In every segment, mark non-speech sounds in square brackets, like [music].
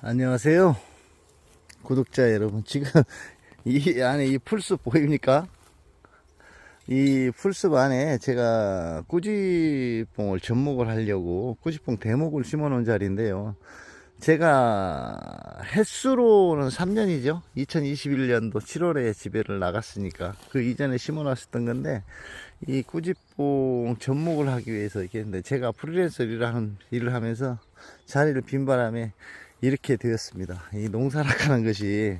안녕하세요. 구독자 여러분. 지금 [laughs] 이 안에 이 풀숲 보입니까? 이 풀숲 안에 제가 꾸지뽕을 접목을 하려고 꾸지뽕 대목을 심어 놓은 자리인데요. 제가 횟수로는 3년이죠. 2021년도 7월에 집에를 나갔으니까 그 이전에 심어 놨었던 건데 이 꾸지뽕 접목을 하기 위해서 이게 근데 제가 프리랜서 일을 하는 일을 하면서 자리를 빈 바람에 이렇게 되었습니다. 이 농사라는 것이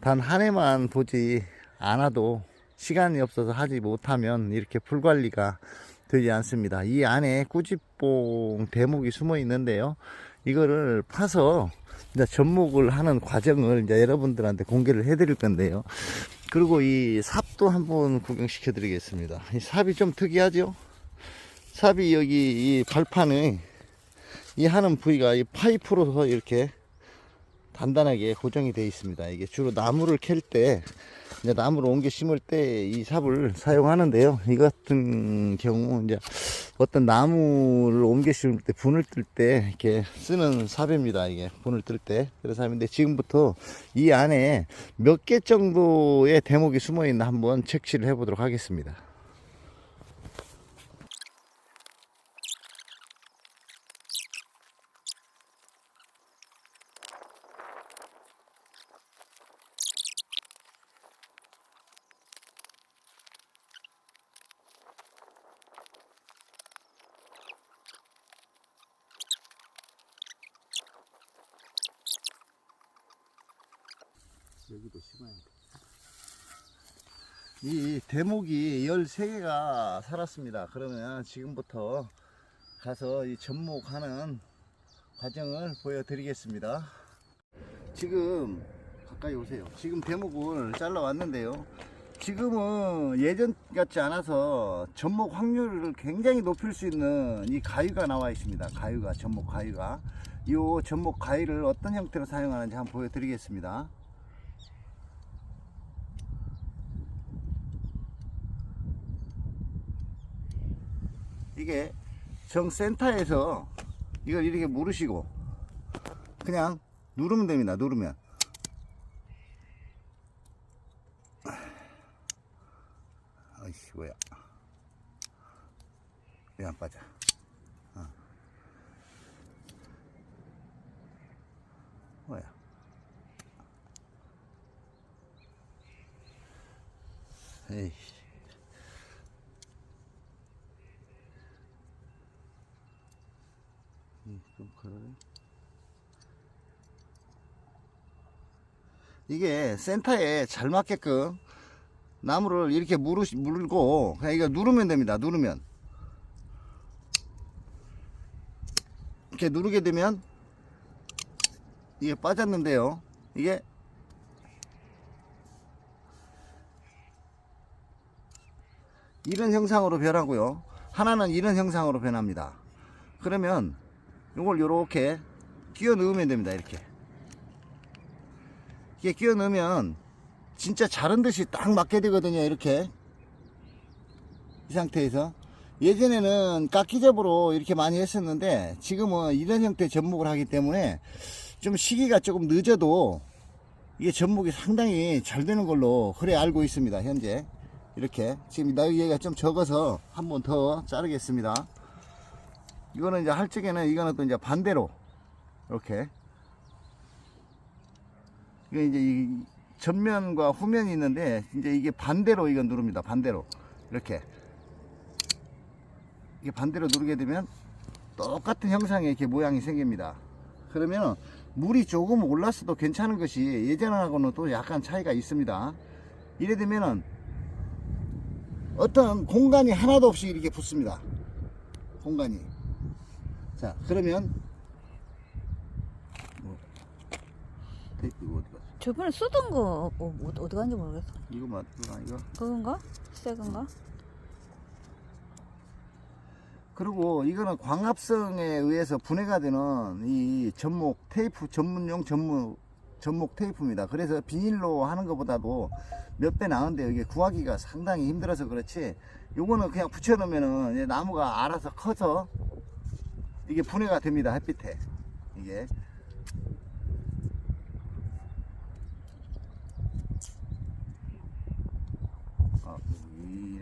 단 한 해만 보지 않아도 시간이 없어서 하지 못하면 이렇게 풀 관리가 되지 않습니다. 이 안에 꾸지뽕 대목이 숨어 있는데요. 이거를 파서 이제 접목을 하는 과정을 이제 여러분들한테 공개를 해드릴 건데요. 그리고 이 삽도 한번 구경시켜 드리겠습니다. 이 삽이 좀 특이하죠? 삽이 여기 이 발판에 이 하는 부위가 이 파이프로서 이렇게 단단하게 고정이 되어 있습니다. 이게 주로 나무를 캘 때, 이제 나무를 옮겨 심을 때 이 삽을 사용하는데요. 이 같은 경우, 이제 어떤 나무를 옮겨 심을 때, 분을 뜰 때, 이렇게 쓰는 삽입니다. 이게 분을 뜰 때. 그래서 삽인데 지금부터 이 안에 몇 개 정도의 대목이 숨어 있나 한번 채취를 해보도록 하겠습니다. 여기도 심어야 돼. 이 대목이 13개가 살았습니다. 그러면 지금부터 가서 이 접목하는 과정을 보여드리겠습니다. 지금 가까이 오세요. 지금 대목을 잘라 왔는데요. 지금은 예전 같지 않아서 접목 확률을 굉장히 높일 수 있는 이 가위가 나와 있습니다. 가위가 접목 가위가 이 접목 가위를 어떤 형태로 사용하는지 한번 보여드리겠습니다. 이게 정센터에서 이걸 이렇게 물으시고 그냥 누르면 됩니다. 누르면 아이씨 뭐야 왜 안 빠져 어. 에이 음, 좀 그러네. 이게 센터에 잘 맞게끔 나무를 이렇게 물으, 물고 그냥 이거 누르면 됩니다. 누르면 이렇게 누르게 되면 이게 빠졌는데요. 이게 이런 형상으로 변하고요. 하나는 이런 형상으로 변합니다. 그러면 이걸 요렇게 끼워 넣으면 됩니다 이렇게. 이게 끼워 넣으면 진짜 자른 듯이 딱 맞게 되거든요 이렇게. 이 상태에서. 예전에는 깎기접으로 이렇게 많이 했었는데 지금은 이런 형태의 접목을 하기 때문에 좀 시기가 조금 늦어도 이게 접목이 상당히 잘 되는 걸로 그래 알고 있습니다 현재. 이렇게. 지금 나이가 좀 적어서 한 번 더 자르겠습니다 이거는 이제 할 적에는 이거는 또 이제 반대로 이렇게. 이게 이제 이 전면과 후면이 있는데 이제 이게 반대로 이건 누릅니다. 반대로. 이렇게. 이게 반대로 누르게 되면 똑같은 형상의 이렇게 모양이 생깁니다. 그러면 물이 조금 올랐어도 괜찮은 것이 예전하고는 또 약간 차이가 있습니다. 이래 되면은 어떤 공간이 하나도 없이 이렇게 붙습니다. 공간이 자, 그러면 뭐 테이프 이거 어디 갔어? 저번에 쓰던 거 어, 어, 어디 간지 모르겠어. 이거 맞구나 이거. 그건가? 새 건가? 그리고 이거는 광합성에 의해서 분해가 되는 이 접목 테이프 전문용 전문 접목 테이프입니다. 그래서 비닐로 하는 것보다도 몇 배 나은데 이게 구하기가 상당히 힘들어서 그렇지. 요거는 그냥 붙여놓으면은 나무가 알아서 커서 이게 분해가 됩니다. 햇빛에 이게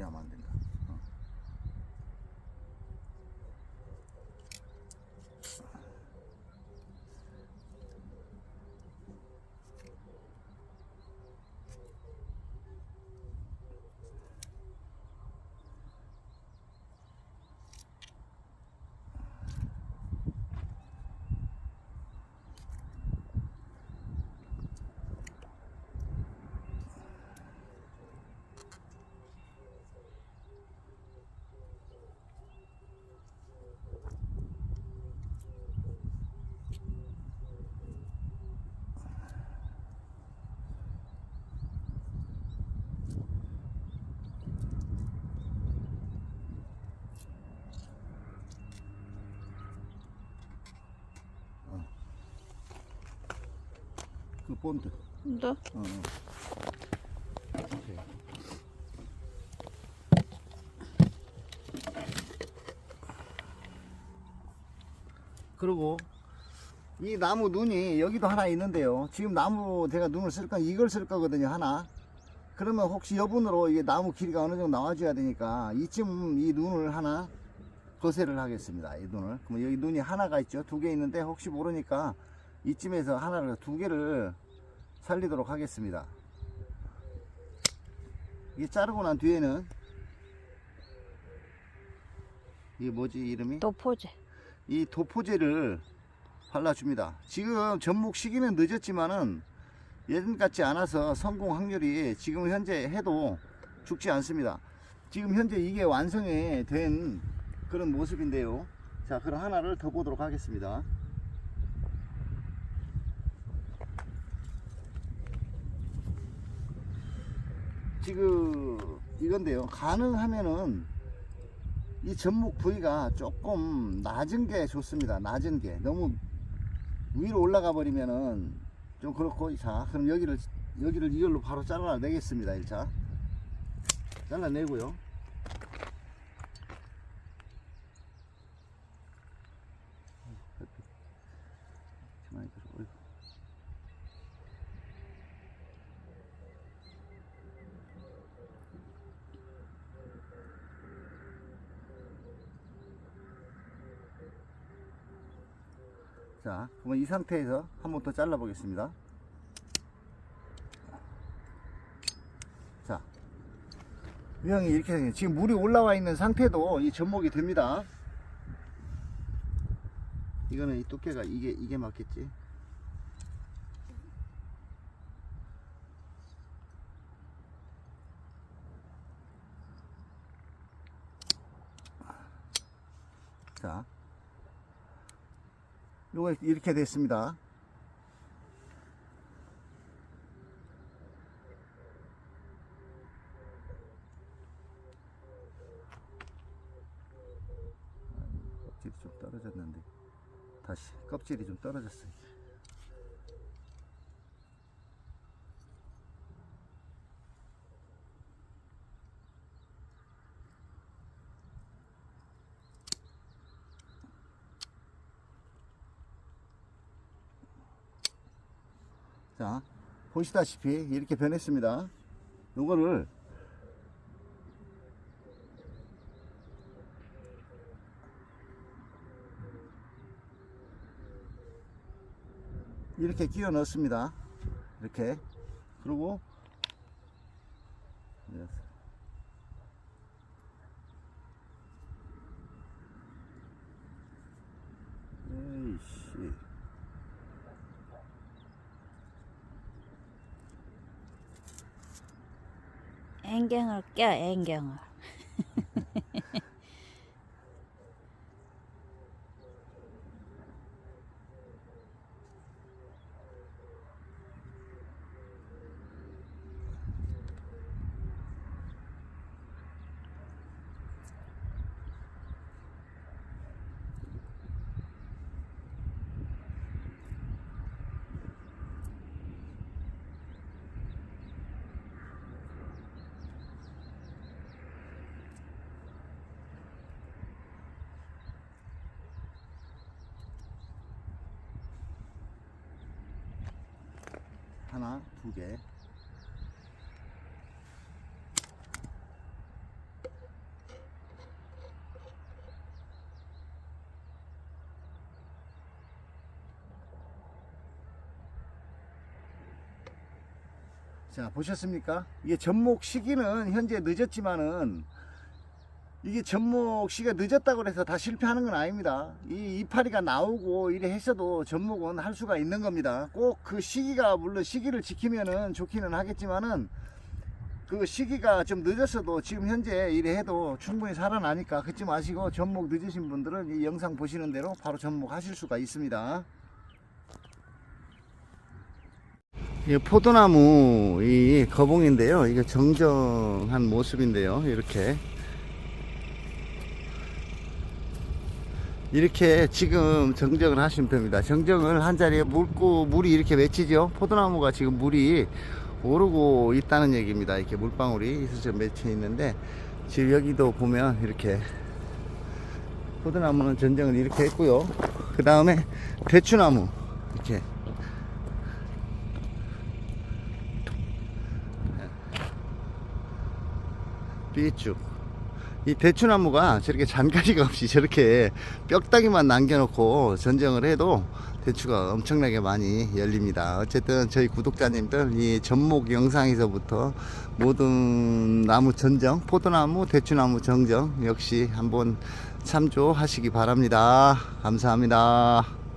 하면 안 된다. 어. 그 본드. 근데 어, 어. 오케이. 그리고 이 나무 눈이 여기도 하나 있는데요. 지금 나무 제가 눈을 쓸 건 이걸 쓸 거거든요. 하나. 그러면 혹시 여분으로 이게 나무 길이가 어느 정도 나와줘야 되니까 이쯤 이 눈을 하나 거세를 하겠습니다. 이 눈을. 그러면 여기 눈이 하나가 있죠. 두 개 있는데 혹시 모르니까 이쯤에서 하나를 두 개를 살리도록 하겠습니다. 이게 자르고 난 뒤에는 이게 뭐지 이름이? 도포제. 이 도포제를 발라줍니다. 지금 접목 시기는 늦었지만은 예전 같지 않아서 성공 확률이 지금 현재 해도 죽지 않습니다. 지금 현재 이게 완성이 된 그런 모습인데요. 자, 그럼 하나를 더 보도록 하겠습니다. 지금 이건데요. 가능하면은 이 접목 부위가 조금 낮은 게 좋습니다. 낮은 게 너무 위로 올라가 버리면은 좀 그렇고 자 그럼 여기를 여기를 이걸로 바로 잘라내겠습니다. 1차 잘라내고요. 많이 들어. 어이구. 자, 그러면 이 상태에서 한 번 더 잘라 보겠습니다. 자, 유형이 이렇게 생겨요. 지금 물이 올라와 있는 상태도 이 접목이 됩니다. 이거는 이 두께가 이게 이게 맞겠지? 자, 요거 이렇게 됐습니다. 껍질이 좀 떨어졌는데 다시 껍질이 좀 떨어졌어요. 자, 보시다시피 이렇게 변했습니다. 요거를 이렇게 끼워 넣습니다. 이렇게. 그리고 에이씨. 앵경을 껴, 앵경을. 하나, 두 개. 자 보셨습니까 이게 접목 시기는 현재 늦었지만은 이게 접목 시기가 늦었다고 해서 다 실패하는 건 아닙니다. 이 이파리가 나오고 이래 했어도 접목은 할 수가 있는 겁니다. 꼭 그 시기가 물론 시기를 지키면은 좋기는 하겠지만은 그 시기가 좀 늦었어도 지금 현재 이래 해도 충분히 살아나니까 그치 마시고 접목 늦으신 분들은 이 영상 보시는 대로 바로 접목하실 수가 있습니다. 이 포도나무 이 거봉인데요. 이게 정정한 모습인데요. 이렇게 이렇게 지금 정정을 하시면 됩니다. 정정을 한 자리에 물고 물이 이렇게 맺히죠. 포도나무가 지금 물이 오르고 있다는 얘기입니다. 이렇게 물방울이 있어서 맺혀 있는데 지금 여기도 보면 이렇게 포도나무는 전정을 이렇게 했고요. 그 다음에 대추나무 이렇게 삐쭉 이 대추나무가 저렇게 잔가지가 없이 저렇게 뼈다귀만 남겨놓고 전정을 해도 대추가 엄청나게 많이 열립니다. 어쨌든 저희 구독자님들 이 전목 영상에서부터 모든 나무 전정, 포도나무, 대추나무 정정 역시 한번 참조하시기 바랍니다. 감사합니다.